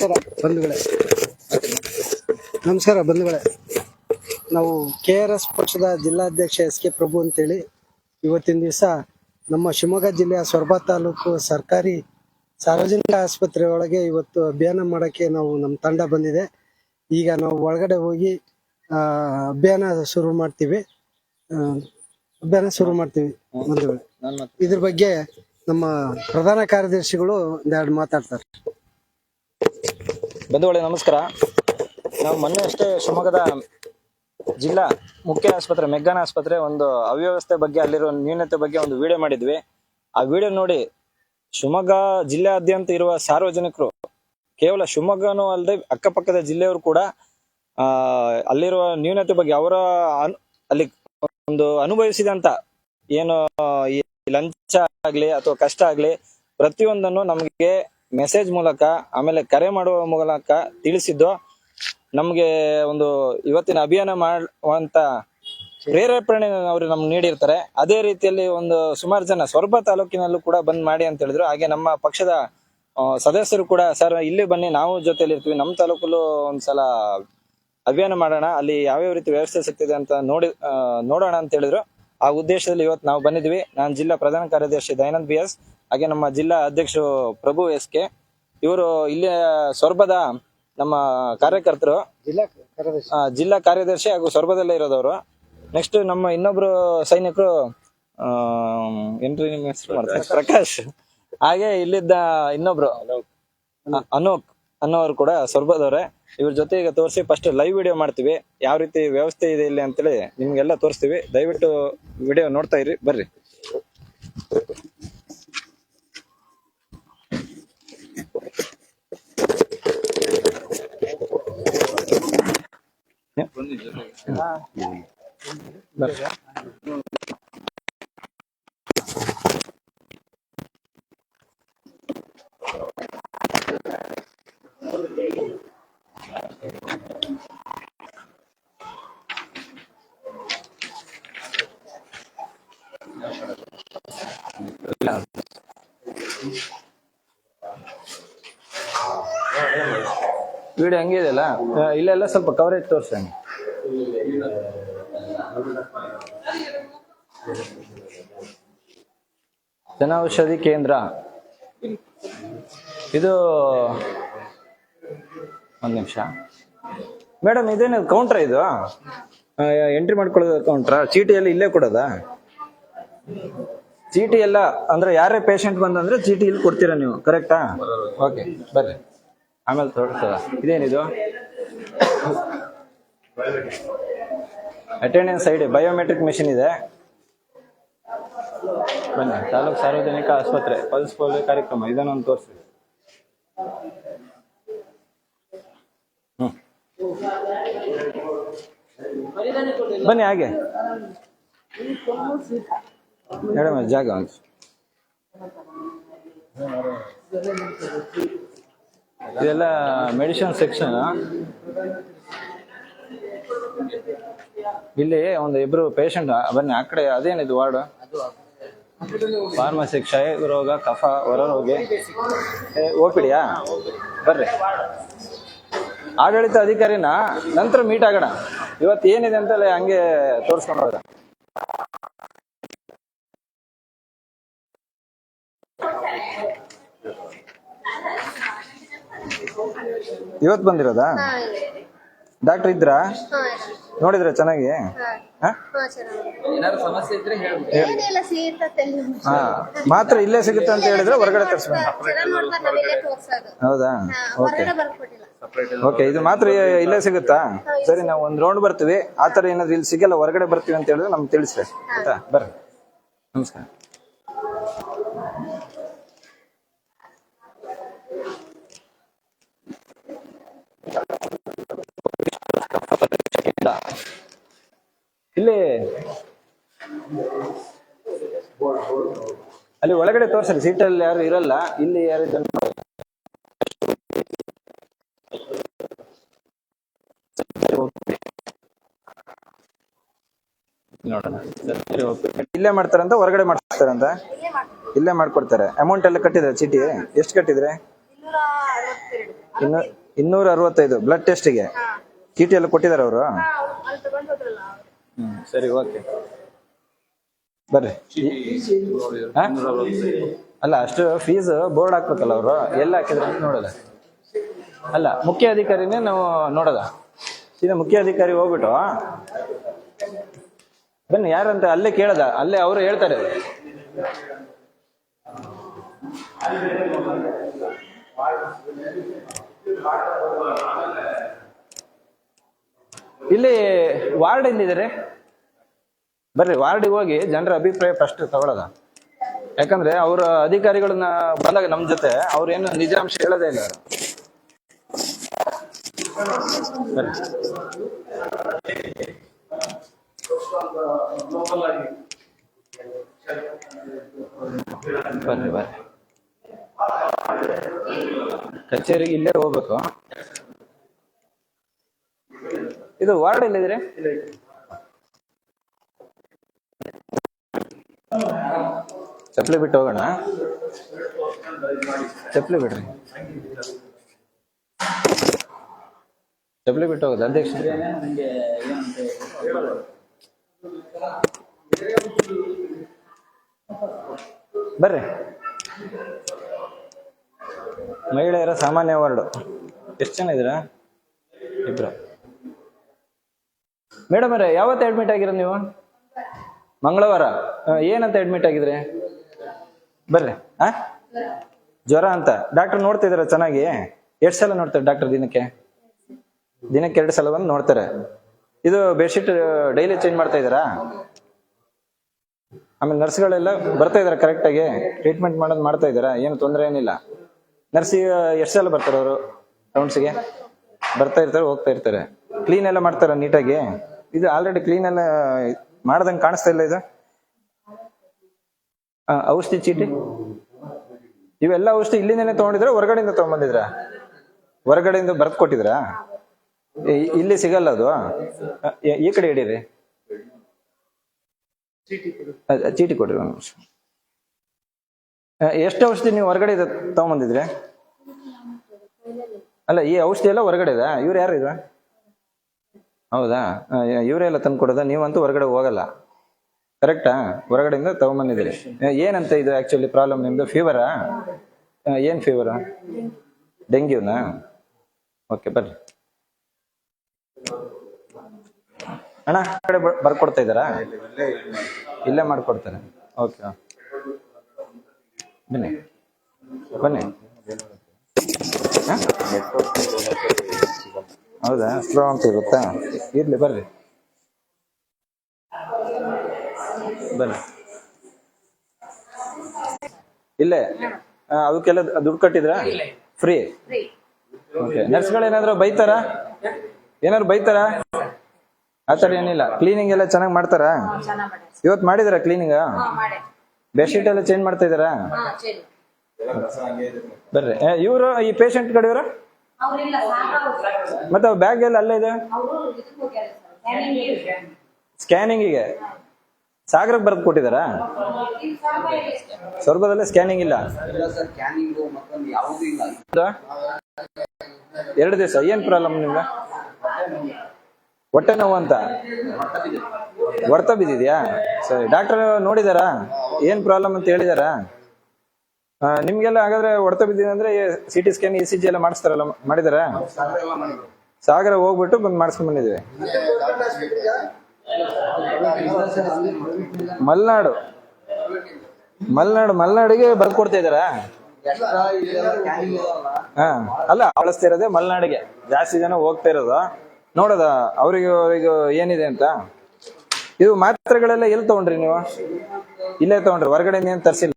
ನಮಸ್ಕಾರ ಬಂಧುಗಳೇ. ನಮಸ್ಕಾರ ಬಂಧುಗಳೇ. ನಾವು ಕೆ ಆರ್ ಎಸ್ ಪಕ್ಷದ ಜಿಲ್ಲಾಧ್ಯಕ್ಷ ಎಸ್ ಕೆ ಪ್ರಭು ಅಂತೇಳಿ ಇವತ್ತಿನ ದಿವಸ ನಮ್ಮ ಶಿವಮೊಗ್ಗ ಜಿಲ್ಲೆಯ ಸೊರಬ ತಾಲೂಕು ಸರ್ಕಾರಿ ಸಾರ್ವಜನಿಕ ಆಸ್ಪತ್ರೆ ಒಳಗೆ ಇವತ್ತು ಅಭಿಯಾನ ಮಾಡೋಕ್ಕೆ ನಾವು ನಮ್ಮ ತಂಡ ಬಂದಿದೆ. ಈಗ ನಾವು ಒಳಗಡೆ ಹೋಗಿ ಆ, ಅಭಿಯಾನ ಶುರು ಮಾಡ್ತೀವಿ. ಅಭಿಯಾನ ಶುರು ಮಾಡ್ತೀವಿ ಬಂಧುಗಳೇ. ಇದ್ರ ಬಗ್ಗೆ ನಮ್ಮ ಪ್ರಧಾನ ಕಾರ್ಯದರ್ಶಿಗಳು ಒಂದೆರಡು ಮಾತಾಡ್ತಾರೆ. ಬಂಧುಗಳೇ, ನಮಸ್ಕಾರ. ನಾವು ಮೊನ್ನೆ ಅಷ್ಟೇ ಶಿವಮೊಗ್ಗದ ಜಿಲ್ಲಾ ಮುಖ್ಯ ಆಸ್ಪತ್ರೆ, ಮೆಗ್ಗಾನ ಆಸ್ಪತ್ರೆ ಒಂದು ಅವ್ಯವಸ್ಥೆ ಬಗ್ಗೆ, ಅಲ್ಲಿರೋ ನ್ಯೂನತೆ ಬಗ್ಗೆ ಒಂದು ವಿಡಿಯೋ ಮಾಡಿದ್ವಿ. ಆ ವಿಡಿಯೋ ನೋಡಿ ಶಿವಮೊಗ್ಗ ಜಿಲ್ಲೆಯಾದ್ಯಂತ ಇರುವ ಸಾರ್ವಜನಿಕರು, ಕೇವಲ ಶಿವಮೊಗ್ಗನೂ ಅಲ್ಲದೆ ಅಕ್ಕಪಕ್ಕದ ಜಿಲ್ಲೆಯವರು ಕೂಡ, ಆ, ಅಲ್ಲಿರುವ ನ್ಯೂನತೆ ಬಗ್ಗೆ ಅವರ ಅಲ್ಲಿ ಒಂದು ಅನುಭವಿಸಿದಂತ ಏನು ಈ ಲಂಚ ಆಗ್ಲಿ ಅಥವಾ ಕಷ್ಟ ಆಗ್ಲಿ ಪ್ರತಿಯೊಂದನ್ನು ನಮಗೆ ಮೆಸೇಜ್ ಮೂಲಕ, ಆಮೇಲೆ ಕರೆ ಮಾಡುವ ಮೂಲಕ ತಿಳಿಸಿದ್ದು, ನಮ್ಗೆ ಒಂದು ಇವತ್ತಿನ ಅಭಿಯಾನ ಮಾಡುವಂತ ಪ್ರೇರೇಪಣೆ ಅವರು ನಮ್ಗೆ ನೀಡಿರ್ತಾರೆ. ಅದೇ ರೀತಿಯಲ್ಲಿ ಒಂದು ಸುಮಾರು ಜನ ಸೊರಬ ತಾಲೂಕಿನಲ್ಲೂ ಕೂಡ ಬಂದ್ ಮಾಡಿ ಅಂತ ಹೇಳಿದ್ರು. ಹಾಗೆ ನಮ್ಮ ಪಕ್ಷದ ಸದಸ್ಯರು ಕೂಡ, ಸರ್, ಇಲ್ಲಿ ಬನ್ನಿ, ನಾವು ಜೊತೆಲಿ ಇರ್ತೀವಿ. ನಮ್ಮ ತಾಲೂಕಲ್ಲೂ ಒಂದ್ಸಲ ಅಭಿಯಾನ ಮಾಡೋಣ. ಅಲ್ಲಿ ಯಾವ್ಯಾವ ರೀತಿ ವ್ಯವಸ್ಥೆ ಸಿಗ್ತಿದೆ ಅಂತ ನೋಡಿ ನೋಡೋಣ ಅಂತ ಹೇಳಿದ್ರು. ಆ ಉದ್ದೇಶದಲ್ಲಿ ಇವತ್ತು ನಾವು ಬಂದಿದ್ವಿ ನಾನು ಜಿಲ್ಲಾ ಪ್ರಧಾನ ಕಾರ್ಯದರ್ಶಿ ದಯಾನಂದ್ ಬಿ ಎಸ್ ಹಾಗೆ ನಮ್ಮ ಜಿಲ್ಲಾ ಅಧ್ಯಕ್ಷರು ಪ್ರಭು ಎಸ್ ಕೆ ಇವರು ಇಲ್ಲಿ ಸೊರಬದ ನಮ್ಮ ಕಾರ್ಯಕರ್ತರು. ಜಿಲ್ಲಾ ಕಾರ್ಯದರ್ಶಿ. ಜಿಲ್ಲಾ ಕಾರ್ಯದರ್ಶಿ ಹಾಗೂ ಸೊರಬದಲ್ಲೇ ಇರೋದವರು. ನೆಕ್ಸ್ಟ್ ನಮ್ಮ ಇನ್ನೊಬ್ರು ಸೈನಿಕರು ಏನ್ರಿ ನಿಮ್ಮ ಹೆಸರು ಮಾಡ್ತಾರೆ ಪ್ರಕಾಶ್. ಹಾಗೆ ಇಲ್ಲಿದ್ದ ಇನ್ನೊಬ್ರು ಅನೋಕ್ ಅನೂಕ್ ಅನ್ನೋರು ಕೂಡ ಸೊರಬದವ್ರೆ. ಇವ್ರ ಜೊತೆ ಈಗ ತೋರಿಸಿ ಫಸ್ಟ್ ಲೈವ್ ವಿಡಿಯೋ ಮಾಡ್ತೀವಿ. ಯಾವ ರೀತಿ ವ್ಯವಸ್ಥೆ ಇದೆ ಇಲ್ಲಿ ಅಂತೇಳಿ ನಿಮ್ಗೆಲ್ಲ ತೋರಿಸ್ತೀವಿ. ದಯವಿಟ್ಟು ವಿಡಿಯೋ ನೋಡ್ತಾ ಇರಿ ಬರ್ರಿ. ಬರ್ರಿ. ವಿಡಿಯೋ ಹಂಗೆ ಇದೆಯಲ್ಲ? ಇಲ್ಲೆಲ್ಲ ಸ್ವಲ್ಪ ಕವರೇಜ್ ಜನ ಜನೌಷಧಿ ಕೇಂದ್ರ. ಇದು ಒಂದು ನಿಮಿಷ. ಮೇಡಮ್ ಇದೇನು ಕೌಂಟ್ರ ಇದು? ಎಂಟ್ರಿ ಮಾಡ್ಕೊಳ್ಳೋದು ಕೌಂಟ್ರಾ ಚೀಟಿಯಲ್ಲಿ ಇಲ್ಲೇ ಕೊಡೋದಾ? ಚೀಟಿ ಎಲ್ಲ ಅಂದ್ರೆ ಯಾರೇ ಪೇಷಂಟ್ ಬಂದಂದ್ರೆ ಚೀಟಿ ಇಲ್ಲಿ ಕೊಡ್ತೀರಾ ನೀವು? ಕರೆಕ್ಟಾ ಓಕೆ ಬರ್ರಿ. ಆಮೇಲೆ ತೋರಿಸ್ತದ ಇದೇನಿದು? ಅಟೆಂಡೆನ್ಸ್ ಐಡಿ ಬಯೋಮೆಟ್ರಿಕ್ ಮೆಷಿನ್ ಇದೆ. ಬನ್ನಿ, ತಾಲೂಕು ಸಾರ್ವಜನಿಕ ಆಸ್ಪತ್ರೆ, ಪಲ್ಸ್ ಪೋಲಿಯೋ ಕಾರ್ಯಕ್ರಮ, ಇದನ್ನೊಂದು ತೋರಿಸಿ. ಬನ್ನಿ, ಹಾಗೆ. ಮೇಡಮ್, ಜಾಗ ಒಂದು. ಇದೆಲ್ಲ ಮೆಡಿಸಿನ್ ಸೆಕ್ಷನ್ ಇಲ್ಲಿ ಒಂದು ಇಬ್ರು ಪೇಷಂಟ್ ಬನ್ನಿ, ಆ ಕಡೆ ಅದೇನಿದು ವಾರ್ಡ್ ಫಾರ್ಮಸಿ ಕ್ಷಯ, ರೋಗ, ಕಫ, ಹೊರರೋಗಿ. ಓಪಿಡಿಯಾ ಬರ್ರಿ. ಆಡಳಿತ ಅಧಿಕಾರಿನ ನಂತರ ಮೀಟ್ ಆಗೋಣ. ಇವತ್ತು ಏನಿದೆ ಅಂತಲೇ ಹಂಗೆ ತೋರಿಸ್ಕೊಂಡು ಹೋಗೋಣ. ಇವತ್ತು ಬಂದಿರೋದಾ? ಡಾಕ್ಟರ್ ಇದ್ರಾ? ನೋಡಿದ್ರ ಚೆನ್ನಾಗಿ? ಹಾ? ಮಾತ್ರ ಇಲ್ಲೇ ಸಿಗುತ್ತೆ ಅಂತ ಹೇಳಿದ್ರೆ ಹೊರಗಡೆ ತರಿಸ್ಬೇಕು ಹೌದಾ? ಓಕೆ. ಓಕೆ ಇದು ಮಾತ್ರ ಇಲ್ಲೇ ಸಿಗುತ್ತಾ? ಸರಿ ನಾವು ಒಂದು ರೌಂಡ್ ಬರ್ತೀವಿ. ಆ ಥರ ಏನಾದ್ರು ಇಲ್ಲಿ ಸಿಗಲ್ಲ ಹೊರಗಡೆ ಬರ್ತೀವಿ ಅಂತ ಹೇಳಿದ್ರೆ ನಮ್ಗೆ ತಿಳಿಸ್ರಿ ಆಯ್ತಾ? ಬರ್ರಿ. ನಮಸ್ಕಾರ. ಅಲ್ಲಿ ಒಳಗಡೆ ತೋರಿಸಲಿ ಸೀಟಲ್ಲಿ ಯಾರು ಇರಲ್ಲ ಇಲ್ಲಿ ಯಾರು ನೋಡೋಣ. ಇಲ್ಲೇ ಮಾಡ್ತಾರಂತ ಹೊರಗಡೆ ಮಾಡ್ತಾರಂತ? ಇಲ್ಲೇ ಮಾಡ್ಕೊಡ್ತಾರೆ. ಅಮೌಂಟ್ ಎಲ್ಲ ಕಟ್ಟಿದ್ರೆ ಚೀಟಿ? ಎಷ್ಟು ಕಟ್ಟಿದ್ರೆ? ಇನ್ನು ಇನ್ನೂರ ಅರವತ್ತೈದು ಬ್ಲಡ್ ಟೆಸ್ಟಿಗೆ ಚೀಟಿ ಎಲ್ಲ ಕೊಟ್ಟಿದ್ದಾರೆ ಅವ್ರು. ಹ್ಮ್ ಸರಿ ಓಕೆ ಬರ್ರಿ? ಅಲ್ಲ ಅಷ್ಟು ಫೀಸ್ ಬೋರ್ಡ್ ಹಾಕ್ಬೇಕಲ್ಲ ಅವರು? ಎಲ್ಲ ಹಾಕಿದ್ರೆ ನೋಡಲ್ಲ ನೋಡೋದ? ಅಲ್ಲ ಮುಖ್ಯ ಅಧಿಕಾರಿನೇ ನಾವು ನೋಡೋದ. ಸೀದಾ ಮುಖ್ಯ ಅಧಿಕಾರಿ ಹೋಗ್ಬಿಟ್ಟು ಬನ್ನಿ ಯಾರಂತ ಅಲ್ಲೇ ಕೇಳದ? ಅಲ್ಲೇ ಅವರು ಹೇಳ್ತಾರೆ. ಇಲ್ಲಿ ವಾರ್ಡ್ ಎಲ್ಲಿದ್ದಾರೆ? ಬರ್ರಿ, ವಾರ್ಡಿಗೆ ಹೋಗಿ ಜನರ ಅಭಿಪ್ರಾಯ ಫಸ್ಟ್ ತಗೊಳ್ಳೋದ ಯಾಕಂದ್ರೆ ಅವ್ರ ಅಧಿಕಾರಿಗಳನ್ನ ಬಂದಾಗ ನಮ್ ಜೊತೆ ಅವ್ರೇನು ನಿಜಾಂಶ ಹೇಳೋದೇ ಇಲ್ಲ ಬರ್ರಿ. ಬರ್ರಿ ಕಚೇರಿಗೆ ಇಲ್ಲೇ ಹೋಗ್ಬೇಕು. ಇದು ವಾರ್ಡ್ ಎಲ್ಲಿದ್ರೆ ಚಪ್ಪಲಿ ಬಿಟ್ಟು ಹೋಗೋಣ. ಚಪ್ಪಲಿ ಬಿಡ್ರಿ. ಚಪ್ಪಲಿ ಬಿಟ್ಟು ಹೋಗೋದು ಅಧ್ಯಕ್ಷ ಬರ್ರಿ. ಮಹಿಳೆಯರ ಸಾಮಾನ್ಯ ವಾರ್ಡು ಎಷ್ಟು ಜನ ಇದ್ದೀರಾ? ಇಬ್ರು. ಮೇಡಮ್ ಅವರೇ, ಯಾವತ್ತು ಅಡ್ಮಿಟ್ ಆಗಿರೋ ನೀವು? ಮಂಗಳವಾರ. ಏನಂತ ಅಡ್ಮಿಟ್ ಆಗಿದ್ರೆ? ಬರ್ರಿ. ಆ? ಜ್ವರ ಅಂತ. ಡಾಕ್ಟರ್ ನೋಡ್ತಿದಾರ ಚೆನ್ನಾಗಿ. ಎಷ್ಟು ಸಲ ನೋಡ್ತಾರೆ ಡಾಕ್ಟರ್ ದಿನಕ್ಕೆ? ದಿನಕ್ಕೆ ಎರಡು ಸಲ ಬಂದು ನೋಡ್ತಾರೆ. ಇದು ಬೆಡ್ಶೀಟ್ ಡೈಲಿ ಚೇಂಜ್ ಮಾಡ್ತಾ ಇದ್ದೀರಾ? ಆಮೇಲೆ ನರ್ಸ್ಗಳೆಲ್ಲ ಬರ್ತಾ ಇದಾರೆ ಕರೆಕ್ಟಾಗಿ ಟ್ರೀಟ್ಮೆಂಟ್ ಮಾಡೋದು ಮಾಡ್ತಾ ಇದ್ದಾರಾ? ಏನು ತೊಂದರೆ ಏನಿಲ್ಲ. ನರ್ಸ್ ಎಷ್ಟು ಸಲ ಬರ್ತಾರೆ ಅವರು? ರೌಂಡ್ಸ್ಗೆ ಬರ್ತಾ ಇರ್ತಾರೆ, ಹೋಗ್ತಾ ಇರ್ತಾರೆ. ಕ್ಲೀನ್ ಎಲ್ಲ ಮಾಡ್ತಾರ ನೀಟಾಗಿ ಇದು ಆಲ್ರೆಡಿ ಕ್ಲೀನ್ ಎಲ್ಲ ಮಾಡ್ದಂಗೆ ಕಾಣಿಸ್ತಾ ಇಲ್ಲ ಇದು? ಔಷಧಿ ಚೀಟಿ? ಇವೆಲ್ಲ ಔಷಧಿ ಇಲ್ಲಿಂದನೇ ತಗೊಂಡಿದ್ರ, ಹೊರಗಡೆಯಿಂದ ತಗೊಂಡ್ಬಂದಿದ್ರ ಹೊರಗಡೆಯಿಂದ ಬರ್ತ್ ಕೊಟ್ಟಿದ್ರಾ? ಇಲ್ಲಿ ಸಿಗಲ್ಲ ಅದು? ಈ- ಕಡೆ ಹಿಡೀರಿ. ಚೀಟಿ ಕೊಡ್ರಿ ಎಷ್ಟು ಔಷಧಿ ನೀವು ಹೊರಗಡೆ ತಗೊಂಬಂದಿದ್ರಿ? ಅಲ್ಲ, ಈ ಔಷಧಿ ಎಲ್ಲ ಹೊರಗಡೆ ಇವ್ರು ಯಾರು ಇದು ಹೌದಾ? ಇವರೇ ಎಲ್ಲ ತಂದು ಕೊಡೋದ ನೀವಂತೂ ಹೊರಗಡೆ ಹೋಗಲ್ಲ. ಕರೆಕ್ಟಾ? ಹೊರಗಡೆಯಿಂದ ತಗೊಂಬಂದಿದ್ದೀರಿ. ಏನಂತ ಇದು ಆಕ್ಚುಲಿ ಪ್ರಾಬ್ಲಮ್ ನಿಮ್ಮದು ಫೀವರಾ ಏನು ಫೀವರಾ ಡೆಂಗ್ಯೂನಾ ಓಕೆ ಬರ್ರಿ. ಅಣ್ಣ ಕಡೆ ಬರ್- ಬರ್ಕೊಡ್ತಾ ಇದ್ದಾರಾ? ಇಲ್ಲೇ ಮಾಡ್ಕೊಡ್ತಾರೆ. ಓಕೆ ಬನ್ನಿ. ಬನ್ನಿ? ಹೌದಾ? ಸ್ಲೋ ಅಂತ ಇರುತ್ತಾ? ಇರ್ಲಿ, ಬರ್ರಿ. ಬನ್ನಿ ಇಲ್ಲೇ ಅದಕ್ಕೆಲ್ಲ ದುಡ್ಡು ಕಟ್ಟಿದ್ರ? ಫ್ರೀ. ಓಕೆ ನರ್ಸ್ಗಳೇನಾದ್ರು ಬೈತಾರ? ಏನಾದ್ರು ಬೈತಾರ? ಆ ಥರ ಏನಿಲ್ಲ. ಕ್ಲೀನಿಂಗ್ ಎಲ್ಲ ಚೆನ್ನಾಗಿ ಮಾಡ್ತಾರಾ? ಇವತ್ ಮಾಡಿ ಇವತ್ತು ಮಾಡಿದಾರ ಕ್ಲೀನಿಂಗ್ ಹಾ ಮಾಡಿ ಬೆಡ್ಶೀಟ್ ಎಲ್ಲ ಚೇಂಜ್ ಮಾಡ್ತಾ ಇದ್ದಾರಾ? ಸರಿ ಬರ್ರಿ. ಇವರು ಈ ಪೇಷಂಟ್ ಕಡೆಯವರು? ಮತ್ತೆ ಬ್ಯಾಗ್ ಎಲ್ಲ ಅಲ್ಲೇ ಇದೆ? ಸ್ಕ್ಯಾನಿಂಗಿಗೆ ಸಾಗರಕ್ಕೆ ಬರೆದು ಕೊಟ್ಟಿದ್ದಾರಾ? ಸ್ವರ್ಗದಲ್ಲೇ ಸ್ಕ್ಯಾನಿಂಗ್ ಇಲ್ಲ? ಎರಡು ದಿವಸ, ಏನ್ ಪ್ರಾಬ್ಲಮ್ ನಿಮ್ಗೆ? ಹೊಟ್ಟೆ ನೋವು ಅಂತ? ಹೊರ್ತ ಬಿದ್ದಿದ್ಯಾ? ಸರಿ ಡಾಕ್ಟರ್ ನೋಡಿದಾರಾ? ಏನ್ ಪ್ರಾಬ್ಲಮ್ ಅಂತ ಹೇಳಿದಾರಾ? ನಿಮ್ಗೆಲ್ಲ ಹಾಗಾದ್ರೆ ಹೊಡೆತ ಬಿದ್ದಿದೆ ಅಂದ್ರೆ C T scan E C G ಎಲ್ಲ ಮಾಡಿಸ್ತಾರಲ್ಲ, ಮಾಡಿದಾರಾ? ಸಾಗರ ಹೋಗ್ಬಿಟ್ಟು ಬಂದು ಮಾಡಿಸ್ಕೊಂಡ್ ಬಂದಿದ್ವಿ. ಮಲ್ನಾಡು. ಮಲ್ನಾಡು, ಮಲ್ನಾಡಿಗೆ ಬರ್ಕೊಡ್ತಾ ಇದಾರ ಹಾ, ಅಲ್ಲ ಅವಳಿಸ್ತಾ ಇರೋದೇ ಮಲ್ನಾಡಿಗೆ. ಜಾಸ್ತಿ ಜನ ಹೋಗ್ತಾ ಇರೋದು. ನೋಡೋದ, ಅವ್ರಿಗೆ ಅವ್ರಿಗೆ ಏನಿದೆ ಅಂತ? ಇದು ಮಾತ್ರೆಗಳೆಲ್ಲ ಎಲ್ಲಿ ತಗೊಂಡ್ರಿ ನೀವು? ಇಲ್ಲೇ ತಗೊಂಡ್ರಿ ಹೊರಗಡೆ ಏನ್ ತರ್ಸಿಲ್ಲ?